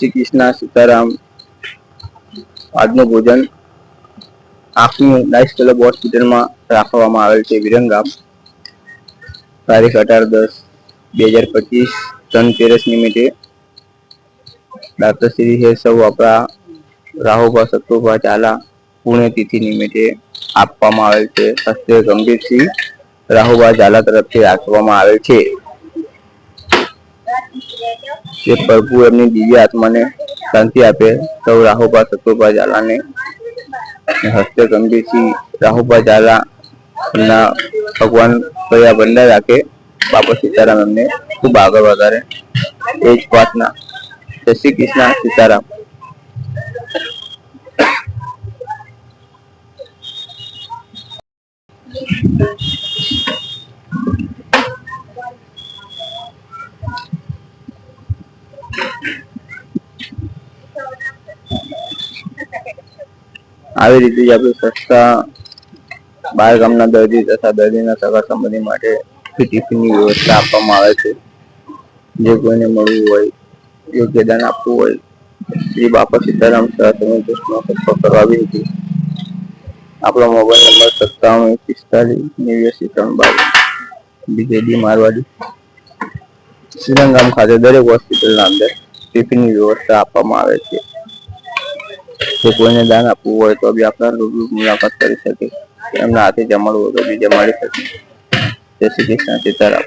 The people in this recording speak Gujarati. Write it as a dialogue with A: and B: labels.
A: શ્રી કૃષ્ણ સીતારામ, આજનું ભોજન આંખની નાઇસ ક્લબ હોસ્પિટલમાં રાખવામાં આવેલ છે, વિરંગામ. તારીખ અઢાર દસ બે હજાર પચીસ ધનતેરસ નિમિત્તે દાતાશ્રી હે સૌ આપણા રાહુભા, સત્તુભા ચાલા પુણ્યતિથિ નિમિત્તે આપવામાં આવેલ છે. હસ્તે ગંભીરસિંહ રાહુભા, ઝાલા તરફથી રાખવામાં આવેલ છે. કે પ્રભુ એમની દિવ્ય આત્માને શાંતિ આપે. સૌ રાહુભા સત્તુભા ઝાલાને હસ્તે ગંભીરસિંહ રાહુભા એમના ભગવાન કયા બંધા રાખે. બાપા સીતારામ એમને ખૂબ આગળ વધારે. એ જ પ્રાર્થના. જય શ્રી કૃષ્ણ, સીતારામ. આવી રીતે જ આપણી સસ્તા બાર ગામના દર્દી તથા દર્દીના સગા સંબંધી માટે ટિફિનની વ્યવસ્થા આપવામાં આવે છે. જે કોઈને મળવું હોય, યોગ્ય દાન આપવું હોય શ્રી બાપા સીતારામ તમે કૃષ્ણ સંપર્ક કરવા હતી આપણો મોબાઈલ નંબર સત્તાવન પિસ્તાલીસ નેવ્યાસી ત્રણ બાવીસ બીજેડી મારવાડી. શ્રીરંગામ ખાતે દરેક હોસ્પિટલના અંદર ટિફિનની વ્યવસ્થા આપવામાં આવે છે. જો કોઈને દાન આપવું હોય તો બી આપણા રૂબરૂ મુલાકાત કરી શકે એમના હાથે જમાડવું હોય તો બી જમાડી શકે જય શ્રી કૃષ્ણ, સીતારામ.